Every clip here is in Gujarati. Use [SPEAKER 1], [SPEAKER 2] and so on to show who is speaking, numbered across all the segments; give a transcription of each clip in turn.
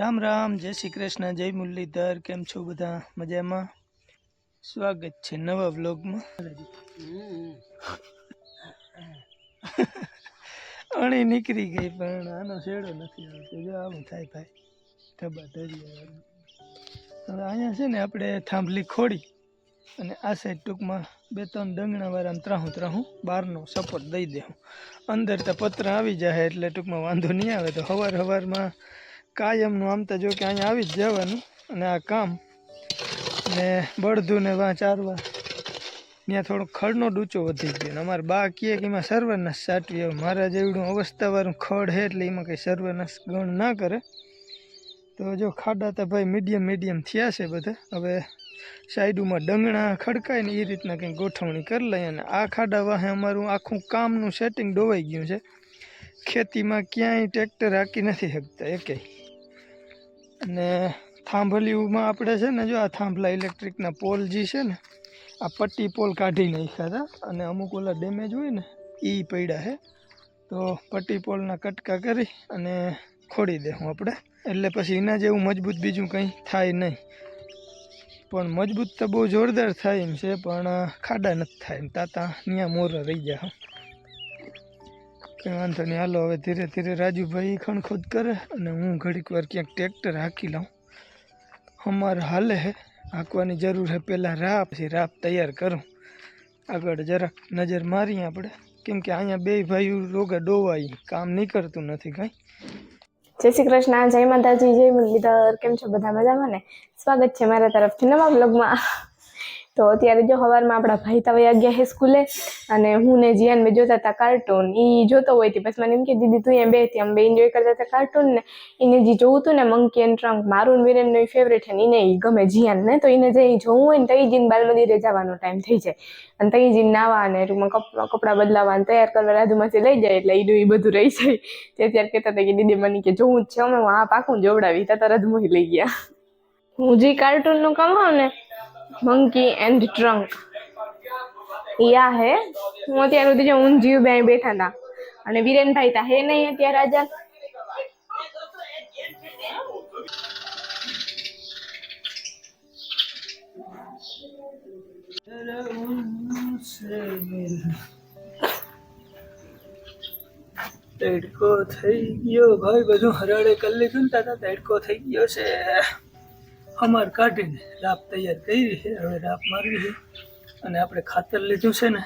[SPEAKER 1] રામ રામ, જય શ્રી કૃષ્ણ, જય મુરલીધર, કેમ છો બધા? મજામાં? સ્વાગત છે નવા વ્લોગમાં. અણી નીકળી ગઈ પણ આનો શેડો નથી આવતો. જો આવું થાય ભાઈ. ધબા ધરી હવે. અહીંયા છે ને આપણે થાંભલી ખોડી અને આ સાઈડ ટૂંકમાં બે ત્રણ ડંગણા વાળા ત્રાહું ત્રાહું બહારનો સપોર્ટ દઈ દેવું અંદર તો પત્ર આવી જાય એટલે ટૂંકમાં વાંધો નહીં આવે. તો હવાર હવારમાં કાયમનું આમ તો જો કે અહીંયા આવી જ જવાનું અને આ કામ ને બળધું ને વાં ચારવા ત્યાં થોડો ખડનો ડૂચો વધી ગયો ને અમારે બા કહે કે એમાં સર્વનાશ સાટવી આવે. મારા જેવડું અવસ્થાવાળું ખડ છે એટલે એમાં કંઈ સર્વનાશ ગણ ના કરે. તો જો ખાડા તો ભાઈ મીડિયમ મીડિયમ થયા છે બધા. હવે સાઈડમાં ડંગણા ખડકાય ને એ રીતના કંઈક ગોઠવણી કરી લઈએ અને આ ખાડા વાહે અમારું આખું કામનું સેટિંગ ડોવાઈ ગયું છે. ખેતીમાં ક્યાંય ટ્રેક્ટર હાકી નથી શકતા એકેય. અને થાંભલીમાં આપણે છે ને જો આ થાંભલા ઇલેક્ટ્રિકના પોલ જે છે ને, આ પટ્ટી પોલ કાઢી નાખ્યા હતા અને અમુક ઓલા ડેમેજ હોય ને એ પડ્યા છે તો પટ્ટી પોલના કટકા કરી અને ખોડી દેવું આપણે. એટલે પછી એના જેવું મજબૂત બીજું કંઈ થાય નહીં. પણ મજબૂત તો બહુ જોરદાર થાય એમ છે, પણ ખાડા નથી થાય એમ. તાતા ત્યાં મોર રહી જાય કંઈ વાંધો નહીં. હાલો, હવે ધીરે ધીરે રાજુભાઈ ખણખોદ કરે અને હું ઘડીક વાર ક્યાંક ટ્રેક્ટર હાંકી લઉં અમારે હાલે હે, હાંકવાની જરૂર છે પહેલાં રાહ, પછી રાપ તૈયાર કરું. આગળ જરાક નજર મારીએ આપણે. કેમ કે અહીંયા બે ભાઈઓ રોગે ડોવાઈ. કામ નીકળતું નથી કાંઈ.
[SPEAKER 2] જય શ્રી કૃષ્ણ. જય માતાજી. જય મુરલીધર. કેમ છો? બધા મજામાં ને? સ્વાગત છે મારા તરફથી નવા બ્લોગમાં તો અત્યારે જો સવારમાં આપણા ભાઈ તા વયા ગયા હે સ્કૂલે અને હું ને જીયાન મેં જોતા હતા કાર્ટૂન એ જોતો હોય તે પછી મને એમ કે, દીદી, તું એમ બે હતી આમ બે એન્જોય કરતા હતા કાર્ટૂન ને. એને જે જોવું હતું ને મંકી એન્ડ ટ્રંક મારું ને એ ફેવરેટ છે ને એને એ ગમે જીયાન ને, તો એને જે જોવું હોય ને તઈ જીન બાલ જવાનો ટાઈમ થઈ જાય. અને તઈ જઈને નાવા અને ટૂંકમાં કપ- કપડાં બદલાવા અને તૈયાર કરવા રાધુમાંથી લઈ જાય એટલે એનું એ બધું રહી જાય. તે અત્યારે કહેતા હતા કે, દીદી, મને કે જોવું જ છે, અમે આ પાકું જોવડાવી. તા તરત લઈ ગયા. હું જે કાર્ટૂનનું કામ ને મંકી એન્ડ ટ્રંક યા હે. હું અત્યાર સુધી ઊંઘ જીવ બે બેઠા હતા અને વિરેનભાઈ તા. હે નહીં અત્યારે રાજા
[SPEAKER 1] તડકો થઈ ગયો. ભાઈ, બધું હરાડે કરી લીધું ને તાતા તડકો થઈ ગયો છે. અમાર કાઢીને રાપ તૈયાર કરી છે. હવે રાપ મારવી છે. અને આપણે ખાતર લીધું છે ને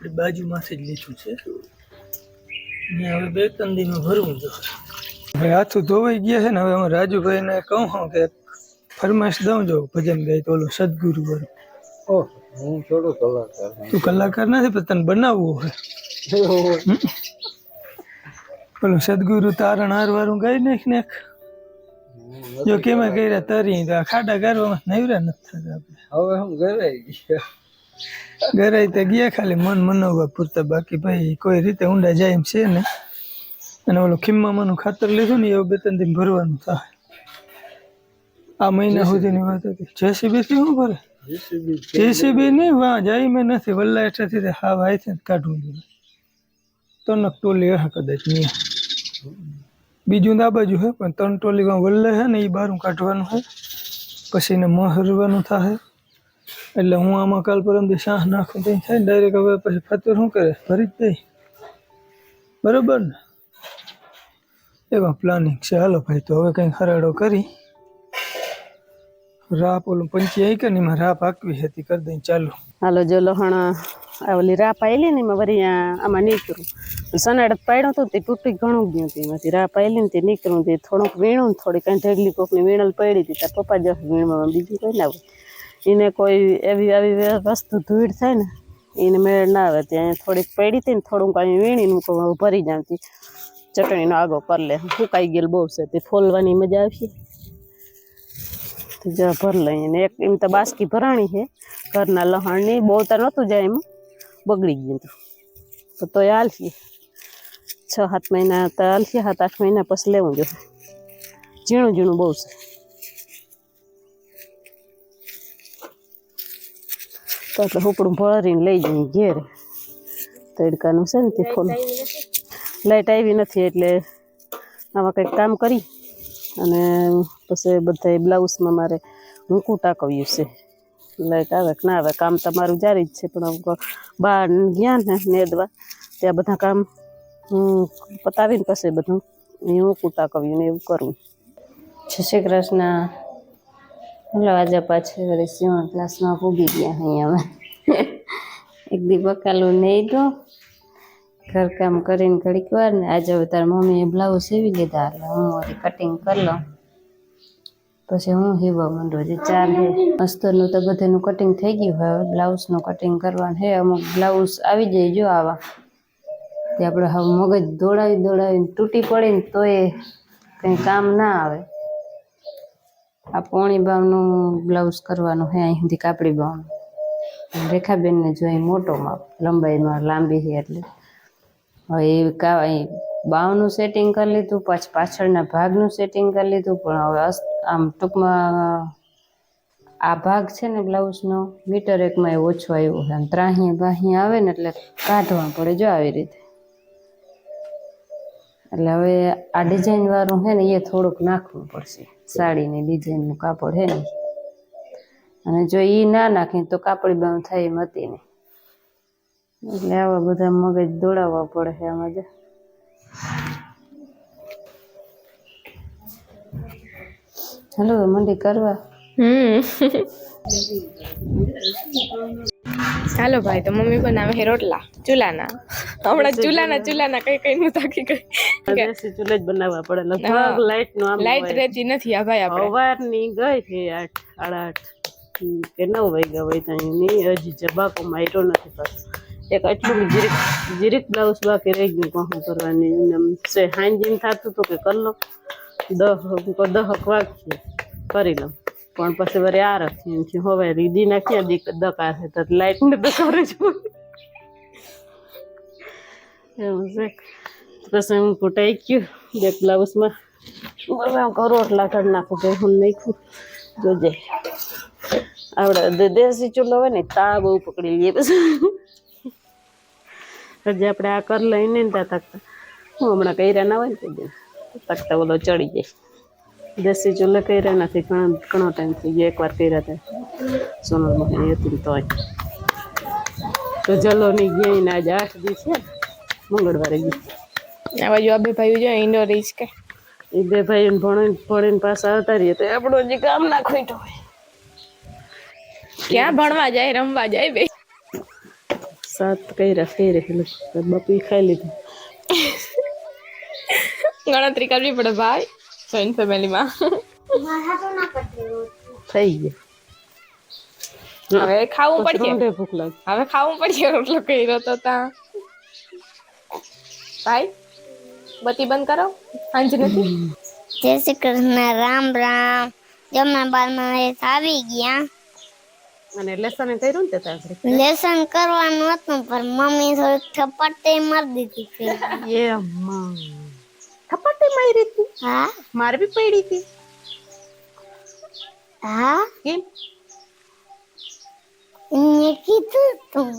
[SPEAKER 1] એ બાજુમાંથી જ લીધું છે. ને હવે બે ત્રણ દીમાં ભરવું જો હવે હાથું ધોવાઈ ગયા છે ને હવે હું રાજુભાઈને કહું છું કે ફરમાઈશ દઉં જો ભજન ગાય તો ઓલો સદગુરુ વાળું
[SPEAKER 3] ઓહ હું થોડો કલાકાર
[SPEAKER 1] તું કલાકાર નથી પણ તને બનાવવું હોય? ઓલું સદગુરુ તારણ હાર વાળું ગાઈ નાખ નાખ જો કેમે કર્યા તરી તો ખાડા કરવામાં નવરા નથી થતા
[SPEAKER 3] હવે હું આવી ગયા.
[SPEAKER 1] ગરાઈ તો ગયા ખાલી મન મનોવા પૂરતા બાકી ભાઈ કોઈ રીતે ઊંડા જાય એમ છે ને. અને ઓલું ખીમ્મામાંનું ખાતર લીધું ને એવું બે ત્રણ દિન ભરવાનું થાય. આ મહિના સુધીની વાત હતી. જેસીબી થી શું ભરે?
[SPEAKER 3] જેસીબી
[SPEAKER 1] નહીં વાહ જાય મેં નથી. વલ્લા એટલાથી તે હા ભાઈ છે કાઢવું જોઈએ. નક ટોલી કદાચ નહીં બીજું આ બાજુ છે પણ ત્રણ ટોલીમાં વલ્લે છે ને એ બારું કાઢવાનું છે પછી એને મહરવાનું થાય એટલે હું આમાં કાલ પરમથી શાહ નાખું તો થાય ડાયરેક્ટ હવે પછી ફતર શું કરે? ભરી જ દઈ. બરોબર ને? એવા પ્લાનિંગ છે. હાલો ભાઈ, તો હવે કંઈક હરાડો કરી. રાપ ઓલું પંચી આવી કે ને એમાં રાપ આકવી હતી, કરી દઈ ચાલુ.
[SPEAKER 4] હાલો જો લહણ ઓલી રા પાયલી ને એમાં વળી આમાં નીકળું. સનાડ પાડ્યો હતો તે તૂટી ઘણું ગયું હતું એમાંથી. રા પાયલી ને તે નીકળું તે થોડુંક વીણું ને થોડી કાંઈ ઢગલી કોકની વીણલ પડી હતી. તાર પપ્પા જ વીણવામાં બીજું કોઈ ના એને કોઈ એવી આવી વસ્તુ ધૂળ થાય ને, એને મેળ ના આવે. ત્યાં થોડીક પડી હતી ને થોડુંક અહીં વીણીને હું ભરી જાવતી ચટણીનો આગો કરી લે. સુકાઈ ગયેલ બહુ છે. તે ફોલવાની મજા આવશે. તો જા ભર લઈએ ને એક એમ તો બાસકી ભરાણી છે. ઘરના લહણની બહુ તો નહોતું જાય એમાં. બગડી ગયું હતું તો તોય હાલશે છ સાત મહિના તો હાલશે સાત આઠ મહિના પછી લેવું જોઈએ ઝીણું ઝીણું બહુ છે તો એટલે હુકડું ભળરીને લઈ જઈએ ઘેર તડકાનું છે ને તે ફોન લાઈટ આવી નથી એટલે આમાં કંઈક કામ કરી અને પછી બધા બ્લાઉઝમાં મારે મૂકું ટાંકવ્યું છે લાઈટ આવે કે ના આવે, કામ તમારું જારી જ છે, પણ બહાર ગયા ને નેદવા, ત્યાં બધા કામ હું પતાવીને પછી બધું હું કૂટા ટાંકવ્યું ને એવું કરું. જય શ્રી કૃષ્ણ. હલો, આજે પાછી વળી સીવણ ક્લાસમાં પૂગી ગયા અહીંયા અમે એક દી બકાલું નહીં તો ઘરકામ કરીને ઘડીક વાર ને આજે તારી મમ્મીએ બ્લાઉઝ સીવી લીધા એટલે હું વળી કટિંગ કરી લઉં. પછી હું સીવવા માંડું હજી ચાર હે અસ્તરનું તો બધાનું કટિંગ થઈ ગયું હવે. બ્લાઉઝનું કટિંગ કરવાનું હે અમુક બ્લાઉઝ આવી જાય જો આવા. તે આપણે હવે મગજ દોડાવી દોડાવીને તૂટી પડે ને તોય કંઈ કામ ના આવે. આ પોણી બાવનું બ્લાઉઝ કરવાનું હે અહીં સુધી કાપડી બાવનું. રેખાબેનને જોઈ મોટો માપ લંબાઈમાં લાંબી છે એટલે. હવે એ કાવા બાવનું સેટિંગ કરી લીધું, પછી, પાછળના ભાગનું સેટિંગ કરી લીધું, પણ હવે આમ ટૂંકમાં આ ભાગ છે ને બ્લાઉઝનો, મીટર એકમાં એ ઓછો આવ્યો છે. આમ ત્રાહી, બાહી આવે ને એટલે કાઢવા પડે જો આવી રીતે. એટલે હવે આ ડિઝાઇન વાળું છે ને એ થોડુંક નાખવું પડશે. સાડીની ડિઝાઇનનું કાપડ છે ને. અને જો એ ના નાખીએ તો કાપડી બાઉન થાય એમ હતી નહીં એટલે આવા બધા મગજ દોડાવવા પડે છે આમાં હાલો મંડી કરવા.
[SPEAKER 2] હમ. ચાલો ભાઈ તો મમ્મી બનાવે છે રોટલા ચૂલાના. હમણાં ચૂલાના ચૂલાના કઈ કઈ નું ગઈ
[SPEAKER 4] દેશી ચૂલે જ બનાવવા પડે લગભગ લાઈટનું
[SPEAKER 2] લાઈટ. રહેતી નથી આ ભાઈ આપણે.
[SPEAKER 4] સવારની ગઈ છે આઠ સાડા આઠ. કે નવ વાગ્યા હોય ત્યાં ની હજી જબાકો માર્યો નથી પાછો એક આટલું જીરીક જીરીક બ્લાઉઝ બાકી રહી ગયું કહું કરવાની ને આમ થતું હતું કે કર લો દહ મૂકો દહક વાગશે કરી લઉં. પણ પછી વળી આ રખી એમ છે હવે રીદી ક્યાં દીક દકાર છે, તો લાઈટ ને દકાર જ. એવું છે. પછી હું કુટાઈ ગયું, બે બ્લાઉઝમાં હવે હું કરું એટલા કરી નાખું કે હું નાખું. જોજે. આપણે દેશી ચૂલો હોય ને, તા બહુ પકડી લઈએ પછી. હજી આપણે આ કર લઈને ને, ત્યાં હું હમણાં કર્યા ના હોય ને તે તકતા ઓલો ચડી જાય. દેશી ચૂલે કર્યા નથી ઘણો ઘણો ટાઈમ થઈ ગયો એકવાર કર્યા હતા. સોનલ મહેની હતી તોય. તો જલોની ગઈ ને આજે આઠ દિવસ છે. મંગળવારે ગઈ.
[SPEAKER 2] આ બાજુ આ બે ભાઈઓ જાય ઇન્ડોર રીચ કે.
[SPEAKER 4] એ બે ભાઈ ભણીને ભણીને પાછા આવતા રહીએ તો આપણો જે કામ ના ખોઈટો હોય.
[SPEAKER 2] ક્યાં ભણવા જાય રમવા જાય બે
[SPEAKER 4] સાત કર્યા ફેર એટલે બપી ખાઈ લીધું.
[SPEAKER 2] ગણતરી કરવી પડે ભાઈ જોઈન્ટ ફેમિલીમાં
[SPEAKER 4] થઈ ગયા.
[SPEAKER 2] હવે ખાવું પડશે.
[SPEAKER 4] ભૂખ લાગે.
[SPEAKER 2] હવે ખાવું પડશે રોટલો કર્યો તો તા. ભાઈ બત્તી બંધ કરો. હાંજ નથી?
[SPEAKER 5] જય શ્રી કૃષ્ણ રામ રામ. જમણા બારમાં આવી ગયા.
[SPEAKER 4] અને લેસન કર્યું ને તે તારે
[SPEAKER 5] લેસન કરવાનું હતું પણ મમ્મી થોડીક થપ્પડ મારી દીધી
[SPEAKER 4] એ અમ્મા. થપ્પડ મારી હતી?
[SPEAKER 5] હા.
[SPEAKER 4] મારે બી પડી હતી.
[SPEAKER 5] હા.
[SPEAKER 4] કેમ?
[SPEAKER 5] એને કીધું તું.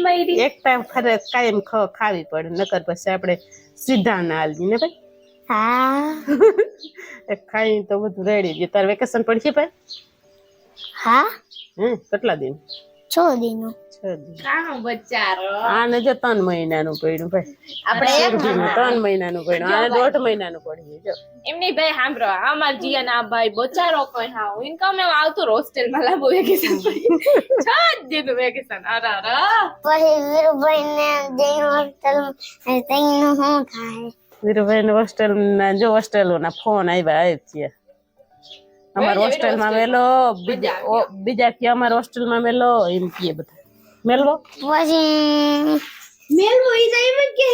[SPEAKER 5] મેં
[SPEAKER 4] એક ટાઈમ ખરે કાયમ ખ- ખાવી પડે. નકર પછી આપણે સીધા ના હાલવી ને ભાઈ?
[SPEAKER 5] હા.
[SPEAKER 4] ખાઈ તો બધું રેડી ગયું તારે વેકેશન પડશે ભાઈ?
[SPEAKER 5] હા.
[SPEAKER 4] હમ કેટલા દિન?
[SPEAKER 5] છ દિનો.
[SPEAKER 4] દિન
[SPEAKER 2] કામ
[SPEAKER 4] આને જો ત્રણ મહિનાનું પડ્યું ભાઈ. આપણે ત્રણ મહિનાનું પડ્યું. આને દોઢ મહિનાનું પડ્યું જો.
[SPEAKER 2] એમ ભાઈ સાંભળો અમાર જીયા ના ભાઈ બચારો કોઈ હા ઇન્કમ એમ આવતું હોસ્ટેલમાં લાંબુ વેકેશન છ જ વેકેશન. અરે અરે
[SPEAKER 5] પછી વીરુભાઈ ને જઈ હોસ્ટેલ તઈનું શું થાય?
[SPEAKER 4] વીરુભાઈ હોસ્ટેલ ના જો હોસ્ટેલો ના ફોન આવ્યા આવે છે અમાર હોસ્ટેલમાં મેલો બીજા ઓ- બીજા કે અમારા હોસ્ટેલમાં મેલો એમ કે બધા. મેલવો?
[SPEAKER 5] પછી મેલવો ઈ તો એમ જ કહે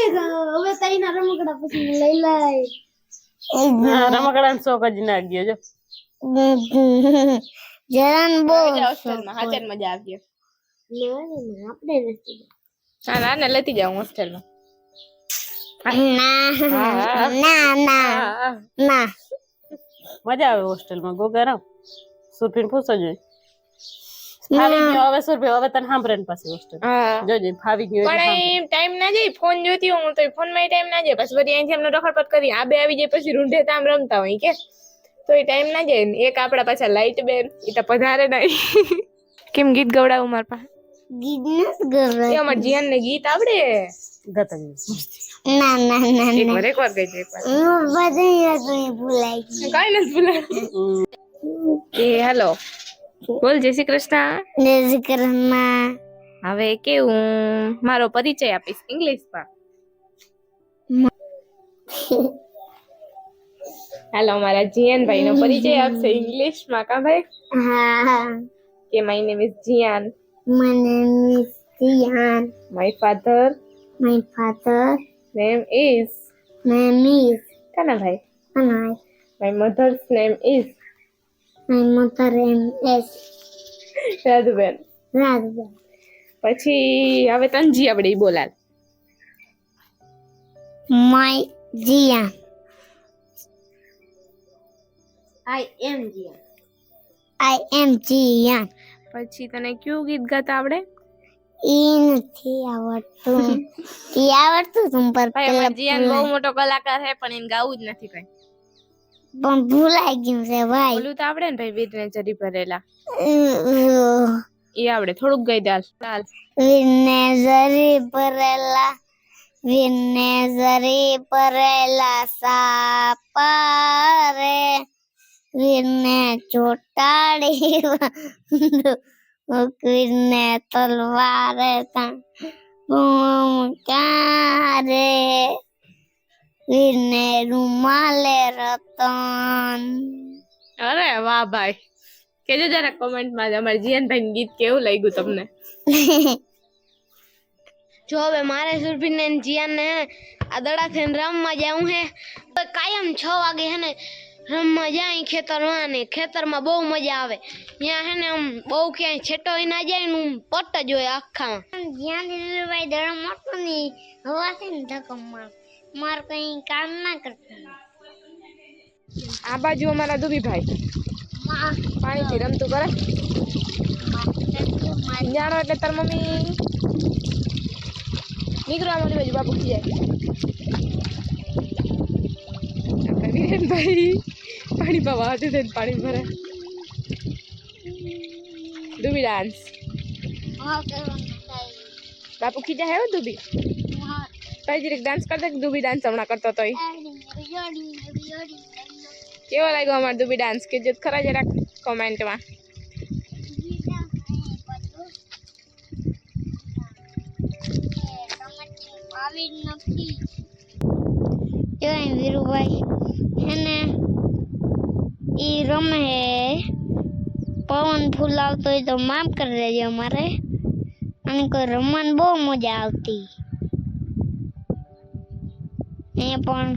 [SPEAKER 5] હવે તારીના રમકડા પછી લઈ લાય.
[SPEAKER 4] હા, રમકડાનો શોખ જ ના ગયો જો.
[SPEAKER 5] જરાન બહુ
[SPEAKER 2] હોસ્ટેલમાં હાજર મજા આવી
[SPEAKER 5] આપણે નથી
[SPEAKER 2] હા ના ને લેતી જાઉં હોસ્ટેલમાં
[SPEAKER 5] ના ના ના ના.
[SPEAKER 4] મજા આવે હોસ્ટેલમાં ગોગા રાવ સુરભીને પૂછો જોઈએ ફાવી ગયો હવે સુરભી હવે તને સાંભળે ને પાછી હોસ્ટેલ
[SPEAKER 2] હા.
[SPEAKER 4] જોજે ફાવી ગયો એટલે
[SPEAKER 2] પણ એ ટાઈમ ના જાય ફોન જોતી હું તો ફોનમાં ટાઈમ ના જાય. પછી બધી અહીંથી એમનો રખડપટ કરી આ બે આવી જાય પછી રૂંઢે તામ રમતા હોય કે? તો એ ટાઈમ ના જાય. ને એક આપડા પાછા લાઈટ બેન એ તો પધારે નહીં. કેમ ગીત ગવડાવું મારા પાસે?
[SPEAKER 5] ગીત ગરબા
[SPEAKER 2] એ અમાર જીયાન ને ગીત આવડે?
[SPEAKER 4] ગતા દિવસ
[SPEAKER 5] ના ના ના.
[SPEAKER 2] એક
[SPEAKER 5] ના
[SPEAKER 2] વાર એક વાર ગઈ છે એક વાર
[SPEAKER 5] હું બધી યાદો ભૂલાઈ ગઈ.
[SPEAKER 2] કઈ નથી ભૂલાયું એ હેલો. બોલ જય શ્રી કૃષ્ણ.
[SPEAKER 5] ને જિકરમાં
[SPEAKER 2] હવે કેવું મારો પરિચય આપીશ ઇંગ્લિશમાં. હેલો મારા જીયાન ભાઈ નો પરિચય આપશે ઇંગ્લિશમાં કા ભાઈ?
[SPEAKER 5] હા.
[SPEAKER 2] કે માય નેમ ઇઝ જીયાન
[SPEAKER 5] મને miss Dian
[SPEAKER 2] my father
[SPEAKER 5] my father
[SPEAKER 2] name is
[SPEAKER 5] name is
[SPEAKER 2] Kana bhai
[SPEAKER 5] Anai
[SPEAKER 2] my mother's name is
[SPEAKER 5] mother name is
[SPEAKER 2] Radhuben
[SPEAKER 5] Radha
[SPEAKER 2] પછી હવે તનજી આપણે બોલાલ.
[SPEAKER 5] My Jiya.
[SPEAKER 2] I am Jiya.
[SPEAKER 5] I am Jiya.
[SPEAKER 2] પછી તને કયું ગીત ગાતા આવડે?
[SPEAKER 5] ઈ નથી આવડતું. ઈ આવડતું તું પર
[SPEAKER 2] જીયાન બહુ મોટો કલાકાર છે પણ એને ગાવું જ નથી કઈ.
[SPEAKER 5] પણ ભૂલાઈ ગયું છે ભાઈ.
[SPEAKER 2] ઓલું તો આવડે ને ભાઈ વીરને જરી ભરેલા. એ આવડે થોડુંક ગઈ દાલ દાલ
[SPEAKER 5] વીરને જરી ભરેલા વીરને જરી ભરેલા સાપારે. વીરને ચોટાડી વીરને તલવારે ક્યારે વીરને રૂમાલે રતન
[SPEAKER 2] અરે વાહ ભાઈ. કેજો જરા કોમેન્ટમાં અમારા જીયાન ભાઈ ગીત કેવું લાગ્યું તમને.
[SPEAKER 5] જો હવે મારે સુરભી ને જીયાન ને આ દડા થઈને રમવા જાવું હે. તો કાયમ છ વાગે હે ને રમવા જાય ખેતરમાં ને ખેતરમાં બહુ મજા આવે. ત્યાં હે ને આમ બહુ ક્યાંય છેટો ના જાય ને પટ જ હોય આખા જ્યાં ભાઈ દડા મોટો ની હવા છે ને ધક્કો માર માર કઈ કામ ના કરતા.
[SPEAKER 2] આ બાજુ અમારા દુબીભાઈ. પાણીથી રમતું કરે. જાણો એટલે તાર મમ્મી નીકળો અમારી બાજુ બાપુ જાય આપણા વિરેનભાઈ પાણી પાવા હાથે થઈને પાણી ભરે. દુબી ડાન્સ બાપુ ખીજા હો દુબી? તારી જરીક ડાન્સ કરતા કે દુબી ડાન્સ હમણાં કરતો તો કેવો લાગ્યો અમારો દુબી ડાન્સ કે જો ખરા જરાક કોમેન્ટમાં
[SPEAKER 5] જોઈ વીરુભાઈ એને ઈ રમે હે પવન ફૂલ આવતો હોય તો માફ કરી દેજો અમારે. અને કોઈ રમવાની બહુ મજા આવતી. એ પણ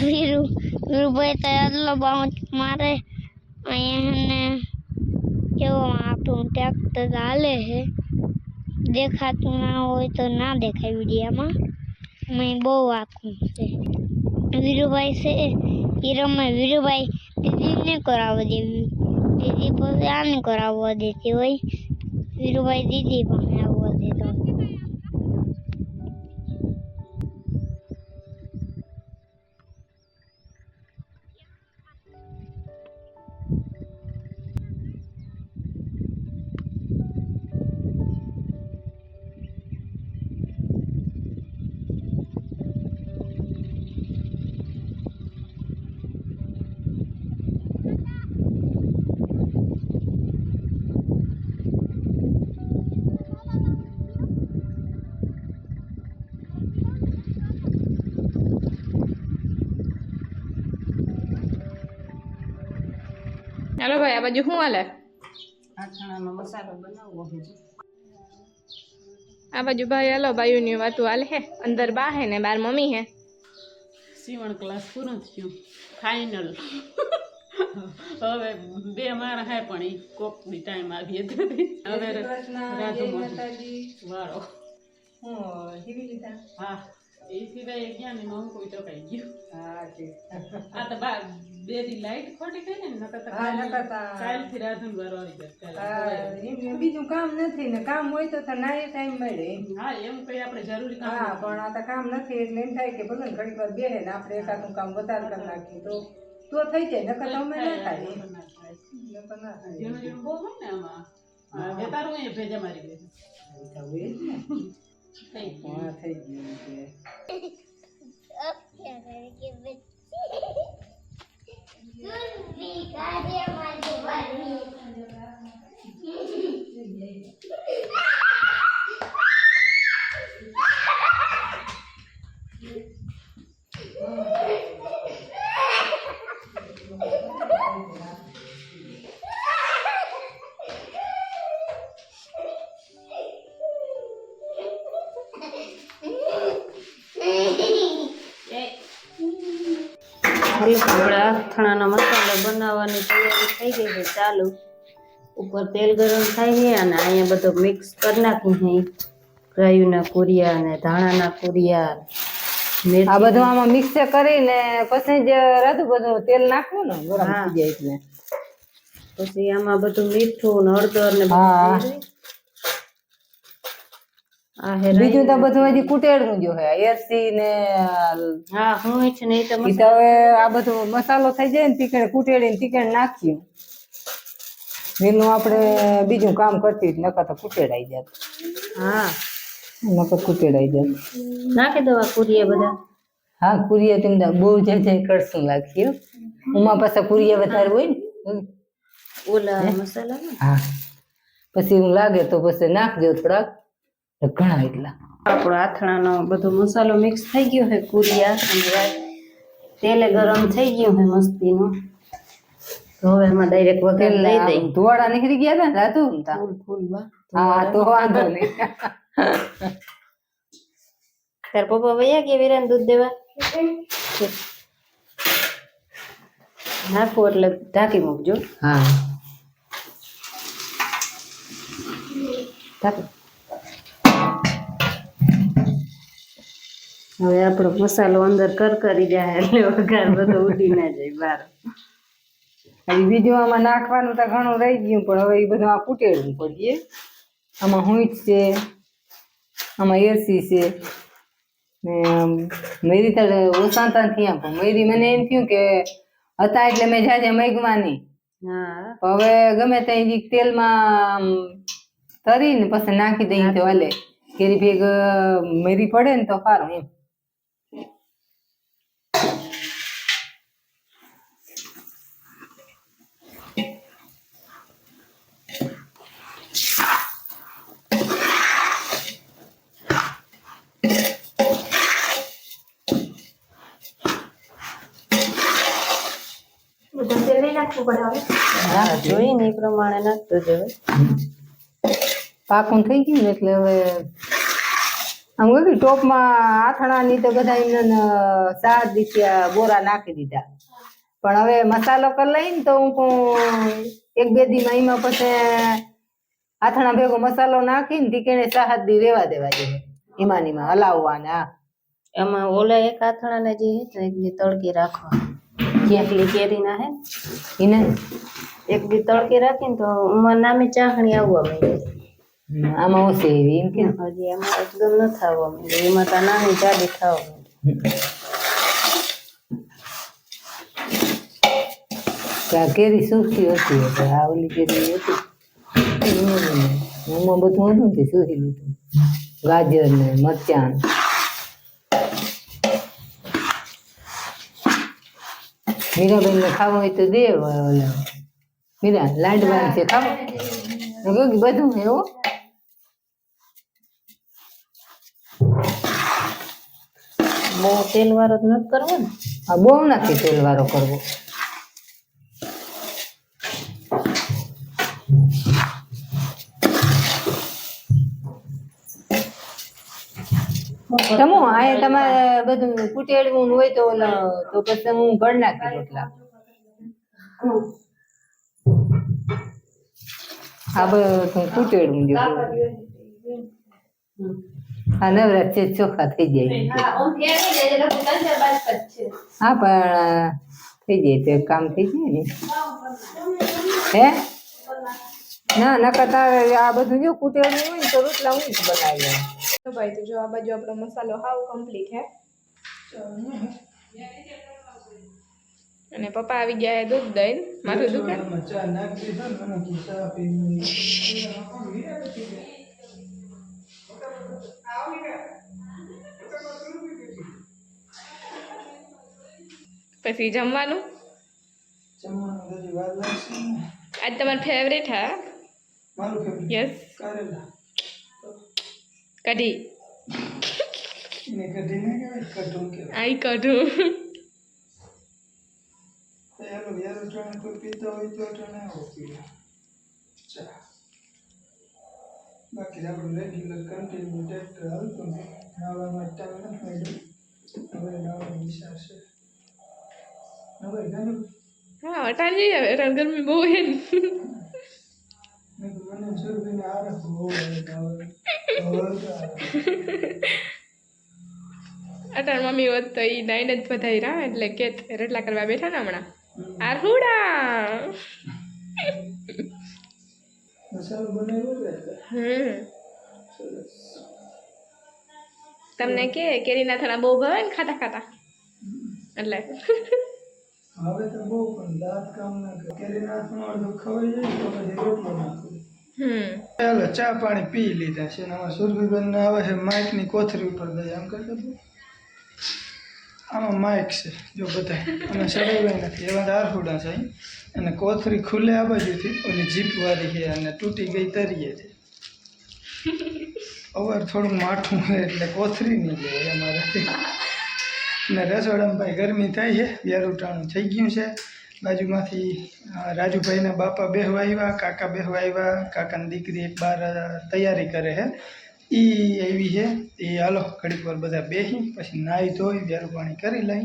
[SPEAKER 5] વીરુ વીરુભાઈ તો એટલો બાઉન્સ મારે. અહીંયા એને કેવો આપણું ટ્રેક્ટર હાલે છે દેખાતું ના હોય તો ના દેખાય વિડીયામાં. મેં બહુ આખું છે. વીરુભાઈ છે. એ રમે. વીરુભાઈ દીદીને કરાવવા દેવી. દીદી પછી આને કરાવવા દેતી હોય. વીરુભાઈ દીદી પાસે.
[SPEAKER 2] ચાલો આ બાજુ શું હાલે?
[SPEAKER 4] આથાણાનો મસાલો બનાવવો છે.
[SPEAKER 2] આ બાજુ ભાઈ હાલો બાયુની વાતું હાલે હે. અંદર બા હે ને બાર મમ્મી હે.
[SPEAKER 4] સીવણ ક્લાસ પૂરું થયું. ફાઇનલ હવે બે મારા હે પણ એ કોક બી ટાઈમ આવી હતી. હવે રાધુ વાળો. હા એ સિવાય ગયા ને હું કોઈ ટકાઈ ગયું આ તો બા બે દી લાઈટ ખોટી થઈ ને નકર
[SPEAKER 6] હા, નકર
[SPEAKER 4] રાધુન વારો આવી જાય
[SPEAKER 6] બીજું કામ નથી ને કામ હોય તો નાય ટાઈમ મળે
[SPEAKER 4] હા એમ કઈ આપણે જરૂરી કામ
[SPEAKER 6] હા પણ આ તો કામ નથી એટલે એમ થાય કે ભલે ઘણી વાર બેહે ને આપણે એકાદું કામ વધારે કરી નાખીએ તો તો થઈ જાય નકર તો અમે ના થાય. નકર ના
[SPEAKER 4] બહુ હોય ને આમાં ભેજા મારી દે
[SPEAKER 6] તો હોય જ ને.
[SPEAKER 4] થઈ ગયું. ઉપર તેલ ગરમ થાય છે અને અહીંયા બધો મિક્સ કરી નાખી છે. રાયુના કુરિયા અને ધાણાના કુરિયા
[SPEAKER 6] આ બધું આમાં મિક્સ કરીને પછી જે રાધું બધું તેલ નાખવું ને ગરમ થઈ જાય એટલે.
[SPEAKER 4] પછી આમાં બધું મીઠું ને હળદર ને
[SPEAKER 6] હા. બીજું તો બધું હજી કુટેડનું જો હે એરસી ને
[SPEAKER 4] હા હું છે નહીં તો
[SPEAKER 6] હવે આ બધું મસાલો થઈ જાય ને તીકણે કુટેડીને તીકણે નાખ્યું એનું આપણે બીજું કામ કરતી જ નકર તો કુટેડાઈ જાત
[SPEAKER 4] હા.
[SPEAKER 6] નકર કુટેડાઈ જાત
[SPEAKER 4] નાખી દવા કુરીએ બધા?
[SPEAKER 6] હા કુરીએ તમને બહુ જય જય કરશું લાગી ઉમા પાછા કુરીએ વધારે હોય ને
[SPEAKER 4] ઓલા મસાલા
[SPEAKER 6] હા. પછી એવું લાગે તો પછી નાખજો થોડાક. ઘણા એટલા.
[SPEAKER 4] આપણો આથણાનો બધો મસાલો મિક્સ થઈ ગયો છે કુરિયા અને તેલે ગરમ થઈ ગયું છે મસ્તીનું. હવે એમાં ડાયરેક્ટ વઘાર લઈ દઈ
[SPEAKER 6] ધોવાડા નીકળી ગયા હતા ને રાતુ.
[SPEAKER 4] ફૂલ ફૂલ બા.
[SPEAKER 6] હા તો વાંધો નહીં.
[SPEAKER 4] તાર પપ્પા વયા કે વીરાને દૂધ દેવા? નાખો એટલે ઢાંકી મૂકજો.
[SPEAKER 6] હા.
[SPEAKER 4] હવે આપણો મસાલો અંદર કરકરી જાય એટલે વઘાર બધો ઉડી ના જાય બહાર
[SPEAKER 6] બીજું આમાં નાખવાનું તો ઘણું રહી ગયું પણ હવે એ બધું આ કુટેડવું પડીએ. આમાં હુંઈટ છે આમાં એરસી છે ને મેરી તો ઓસાંતા થયા પણ મેરી મને એમ થયું કે હતા એટલે મેં જાજે મેઘવાની
[SPEAKER 4] હા.
[SPEAKER 6] હવે ગમે ત્યાં તેલમાં તરીને પછી નાખી દઈએ તો હાલે. કેરી ભેગ મેરી પડે ને તો સારું એમ
[SPEAKER 2] બધું
[SPEAKER 4] હા જોઈને એ પ્રમાણે નાખતો જવે
[SPEAKER 6] પાકું થઈ ગયું ને એટલે હવે આમ કહ્યું ટોપમાં આથણાની તો બધા એમને સાત દીસિયા બોરા નાખી દીધા. પણ હવે મસાલો કરી લઈને તો હું કહું એક બે દી માં એમાં પછી આથણા ભેગો મસાલો નાખીને તીકેણે સાત દી રેવા દેવા જોઈએ એમાં ને એમાં હલાવવાના.
[SPEAKER 4] એમાં ઓલા એક આથણાને જે તળકી રાખવા એકલી કેરીના હે.
[SPEAKER 6] એને
[SPEAKER 4] એક દી તળકે રાખીને તો ઉમર નામે ચાખણી આવવા માંડી.
[SPEAKER 6] આમાં ઓછી એવી એમ કે?
[SPEAKER 4] હજી એમાં એકદમ ન થવા માંડી એમાં તો નાની જાડી થવા માંડી
[SPEAKER 6] કેરી સુખી હતી આ ઓલી કેરી હતી. એમાં બધું હતું ને તે સુખી લીધું. ગાજર ને મરચાં મીરાબેન ને ખાવું હોય તો દે મીરા લાડવા છે, ખાવું. બધું એવું હો.
[SPEAKER 4] બહુ તેલ વાળો જ નથી કરવો ને?
[SPEAKER 6] આ બહુ નથી તેલ વાળો કરવો. તમો આ તમારે બધું કુટેડવું હોય તો તો પછી હું ઘર નાખી રોટલા. આ બધું કુટેડવું જો હા, નવરાત છે ચોખ્ખા થઈ જાય. હા, પણ થઈ જાય તો કામ થઈ જાય ને. હે? ના, નકર તારે આ બધું જો કુટેડવું હોય ને તો રોટલા હું જ બનાવી
[SPEAKER 2] તો ભાઈ તો જો આ બાજુ આપણો મસાલો હાવ કમ્પ્લીટ હે. અને પપ્પા આવી ગયા હે દૂધ દઈને. મારું દુખે
[SPEAKER 1] આમાં ચા નાખી દીધો ને મને કીધું ચા પીને
[SPEAKER 2] પછી જમવાનું આજ તમારું ફેવરેટ હા? યસ
[SPEAKER 1] કારેલા.
[SPEAKER 2] કઢી
[SPEAKER 1] એને કઢીને કહેવાય કઢું કે
[SPEAKER 2] આઈ કઢું
[SPEAKER 1] યારો યારો ત્રણે કોઈ પીતા હોય તો ત્રણે આવો પીવે ચા બાકી આપણું રેગ્યુલર કન્ટિન્યુ ટ્રેક્ટર હાલતું ને નાવામાં ટાઈમ નથી મળ્યો હવે નાવાની ઈચ્છા છે હવે ઘણું
[SPEAKER 2] હા અટાણ જઈ આવે અટાણ ગરમી બહુ હે ને
[SPEAKER 1] મેં કીધું મને
[SPEAKER 2] મમ્મી હોત તો એ નાઈને જ બધાઈ રહ્યા, એટલે કે રટલા કરવા બેઠા ને હમણાં.
[SPEAKER 1] આ
[SPEAKER 2] હમ. તમને કે કેરીના થણા બહુ ભાવે ને ખાતા ખાતા? એટલે.
[SPEAKER 1] હવે તો બહુ પણ દાંત કામ ના કરે. કેરી નાથનો અડધો ખવાઈ જાય તો પછી રોટલો નાખો ચાલો ચા પાણી પી લીધા છે અને આમાં સુરભીબેન ને આવે છે માઇકની કોથરી ઉપર દઈ. આમ કરતો. આમાં માઇક છે જો બધા અને ચડાવ્યા નથી. એવા દારફુડા છે. અને કોથરી ખુલે આ બાજુથી. ઓલી જીપ વાળી છે અને તૂટી ગઈ તરીએ છે. અવાર થોડું માઠું એટલે કોથરી નહીં જાય અમારાથી અને રસોડામાં ભાઈ ગરમી થાય છે વ્યારુટાણું થઈ ગયું છે. બાજુમાંથી રાજુભાઈના બાપા બેહવા આવ્યા, કાકા બેહવા આવ્યા, કાકાની દીકરી એક બાર તૈયારી કરે છે. એ આવી છે એ હાલો, ઘડીક વાર બધા બેસી પછી નાહી ધોઈ, વ્યારું પાણી કરી લઈ.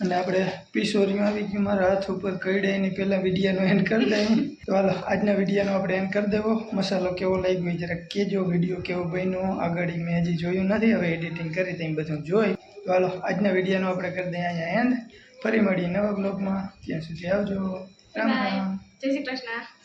[SPEAKER 1] અને આપણે પીસોરીમાં આવી ગયું. મારા હાથ ઉપર કઈ એની પહેલાં વિડીયાનો એન્ડ કરી દઈએ તો હાલો આજના વિડીયાનો આપણે એન્ડ કરી દેવો. મસાલો કેવો લાગ્યો એ જરાક કહેજો. વીડિયો કેવો બન્યો? આગળ મેં હજી જોયું નથી. હવે એડિટિંગ કરી તેમ બધું જોઈ. તો હાલો આજના વિડીયાનો આપણે કરી દઈએ અહીંયા એન્ડ ફરી મળીએ નવા બ્લોગમાં ત્યાં સુધી આવજો. રામ રામ.
[SPEAKER 2] જય શ્રી કૃષ્ણ.